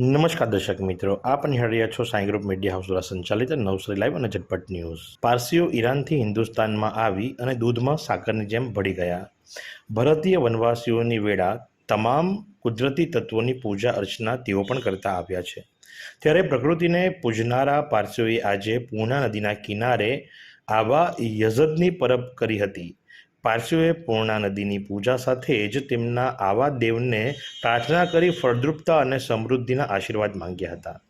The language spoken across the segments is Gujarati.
નમસ્કાર દર્શક મિત્રો, આપ નિહાળ્યા છો સાંઈ ગ્રુપ મીડિયા હાઉસ દ્વારા સંચાલિત નવસરી લાઈવ અને ઝટપટ ન્યૂઝ. પારસીઓ ઈરાનથી હિન્દુસ્તાનમાં આવી અને દૂધમાં સાકરની જેમ ભળી ગયા. ભારતીય વનવાસીઓની વેળા તમામ કુદરતી તત્વોની પૂજા અર્ચના તેઓ પણ કરતા આવ્યા છે. ત્યારે પ્રકૃતિને પૂજનારા પારસીઓએ આજે પૂના નદીના કિનારે આવા યઝદની પરબ કરી હતી. પારસીઓએ પૂર્ણા નદીની પૂજા સાથે જ તેમના આવા દેવને પ્રાર્થના કરી ફળદ્રુપતા અને સમૃદ્ધિના આશીર્વાદ માંગ્યા હતા.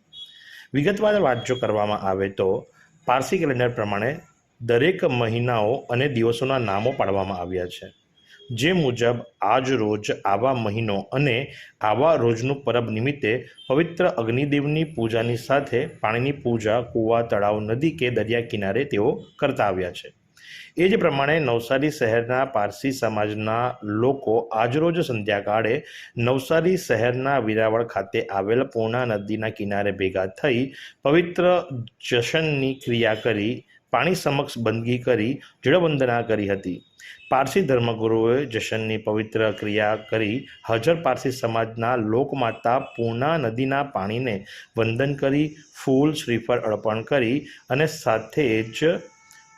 વિગતવાર વાત જો કરવામાં આવે તો પારસી કેલેન્ડર પ્રમાણે દરેક મહિનાઓ અને દિવસોના નામો પાડવામાં આવ્યા છે. જે મુજબ આજ રોજ, આવા મહિનો અને આવા રોજનું પરબ નિમિત્તે પવિત્ર અગ્નિદેવની પૂજાની સાથે પાણીની પૂજા, કૂવા, તળાવ, નદી કે દરિયા કિનારે તેઓ કરતા આવ્યા છે. એ જ પ્રમાણે નવસારી શહેરના પારસી સમાજના લોકો આજરોજ સંધ્યાકાળે નવસારી શહેરના વિરાવળ ખાતે આવેલ પૂર્ણા નદીના કિનારે ભેગા થઈ પવિત્ર જશનની ક્રિયા કરી, પાણી સમક્ષ બંદગી કરી, જળવંદના કરી હતી. પારસી ધર્મગુરુઓએ જશનની પવિત્ર ક્રિયા કરી હજર પારસી સમાજના લોકમાતા પૂર્ણા નદીના પાણીને વંદન કરી, ફૂલ શ્રીફળ અર્પણ કરી અને સાથે જ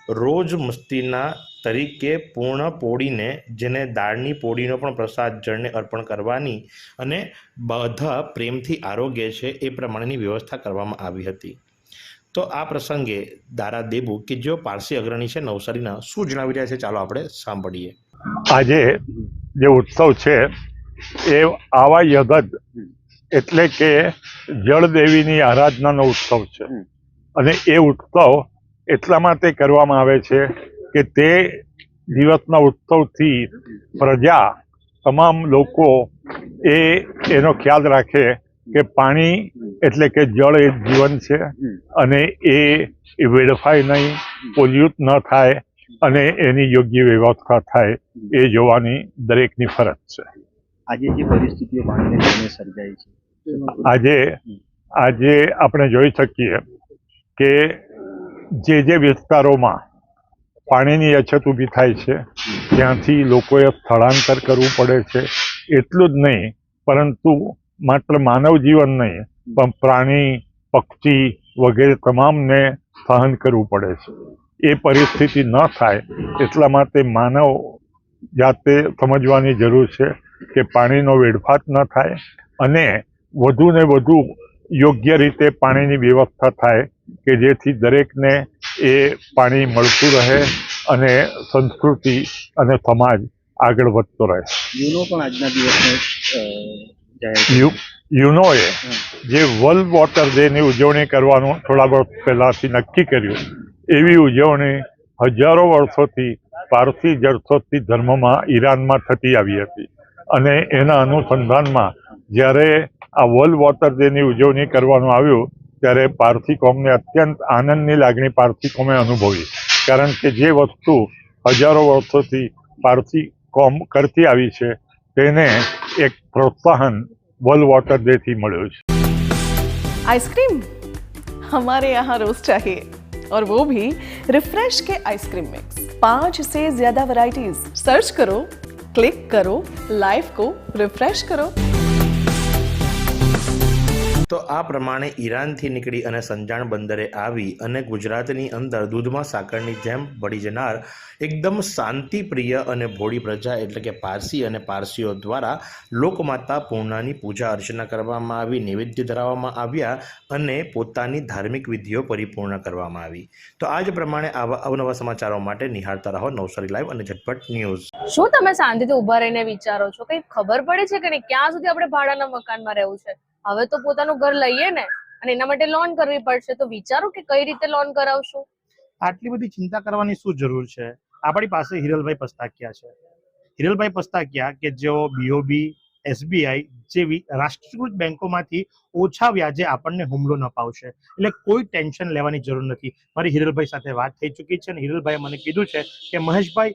રોજ મસ્તીના તરીકે પૂર્ણ પોળીને, જેને દાળની પોળીનો પણ પ્રસાદ જળને અર્પણ કરવાની અને બધા પ્રેમથી આરોગ્ય છે એ પ્રમાણેની વ્યવસ્થા કરવામાં આવી હતી. તો આ પ્રસંગે દારા દેબુ કે જેઓ પારસી અગ્રણી છે, નવસારીના, શું જણાવી રહ્યા છે? ચાલો આપણે સાંભળીએ. આજે જે ઉત્સવ છે એ આવા યગદ એટલે કે જળદેવીની આરાધનાનો ઉત્સવ છે. અને એ ઉત્સવ એટલા માટે કરવામાં આવે છે કે તે દિવસના ઉત્સવથી પ્રજા તમામ લોકો એ એનો ખ્યાલ રાખે કે પાણી એટલે કે જળ એ જીવન છે અને એ વેડફાય નહીં પોલ્યુટ ન થાય અને એની યોગ્ય વ્યવસ્થા થાય એ જોવાની દરેકની ફરજ છે. આજે જે પરિસ્થિતિઓ પાણીને લઈને સર્જાઈ છે આજે આજે આપણે જોઈ શકીએ કે જે જે વિસ્તારોમાં પાણીની અછત ઊભી થાય છે, ત્યાંથી લોકોએ સ્થળાંતર કરવું પડે છે, એટલું જ નહીં, પરંતુ માત્ર માનવ જીવન નહીં, પણ પ્રાણી, પક્ષી વગેરે તમામને સહન કરવું પડે છે. એ પરિસ્થિતિ ન થાય એટલા માટે માનવ જાતે સમજવાની જરૂર છે કે પાણીનો વેડફાટ ન થાય અને વધુ ને વધુ યોગ્ય રીતે પાણીની વ્યવસ્થા થાય કે જેથી દરેકને એ પાણી મળતું રહે અને સંસ્કૃતિ અને સમાજ આગળ વધતો રહે. યુનો પણ આજના દિવસને યુનોએ જે વર્લ્ડ વોટર ડેની ઉજવણી કરવાનું થોડા વર્ષ પહેલાંથી નક્કી કર્યું એવી ઉજવણી હજારો વર્ષોથી પારસી જળસોથી ધર્મમાં ઈરાનમાં થતી આવી હતી. અને એના અનુસંધાનમાં જ્યારે આ વર્લ્ડ વોટર ડેની ઉજવણી કરવાનું આવ્યું ત્યારે પારસી કોમને અત્યંત આનંદની લાગણી પારસી કોમે અનુભવી કારણ કે જે વસ્તુ હજારો વર્ષોથી પારસી કોમ કરતી આવી છે તેને એક પ્રોત્સાહન વર્લ્ડ વોટર ડે થી મળ્યું છે आइसक्रीम हमारे यहाँ रोज चाहिए और वो भी रिफ्रेश के आइसक्रीम मिक्स पांच से ज्यादा वैरायटीज सर्च करो क्लिक करो लाइफ को रिफ्रेश करो તો આ પ્રમાણે ઈરાનથી નીકળી અને સંજાણ બંદરે આવી અને ગુજરાતની અંદર દૂધમાં સાકરની જેમ ભળી જનાર એકદમ શાંતિપ્રિય અને ભોળી પ્રજા એટલે કે પારસી અને પારસીઓ દ્વારા લોકમાતા પૂર્ણાની પૂજા અર્ચના કરવામાં આવી, નૈવેદ્ય ધરાવવામાં આવ્યા અને પોતાની ધાર્મિક વિધિઓ પરિપૂર્ણ કરવામાં આવી. તો આ જ પ્રમાણે આવા અવનવા સમાચારો માટે નિહાળતા રહો નવસારી લાઈવ અને ઝટપટ ન્યૂઝ. શું તમે શાંતિથી ઊભા રહીને વિચારો છો? કઈ ખબર પડે છે કે ક્યાં સુધી આપણે ભાડાના મકાનમાં રહેવું છે? હવે તો પોતાનું ઘર લઈએ ને, અને એના માટે લોન કરવી પડશે, તો વિચારો કે કઈ રીતે લોન કરાવશું? આટલી બધી ચિંતા કરવાની શું જરૂર છે? આપણી પાસે હિરલભાઈ પસ્તાકિયા છે. હિરલભાઈ પસ્તાકિયા કે જેઓ બીઓબી એસબીઆઈ જેવી રાષ્ટ્રીયકૃત બેંકોમાંથી ઓછા વ્યાજે આપણને હોમ લોન અપાવશે એટલે કોઈ ટેન્શન લેવાની જરૂર નથી. મારી હિરલભાઈ સાથે વાત થઈ ચૂકી છે અને હિરલભાઈએ મને કીધું છે કે મહેશભાઈ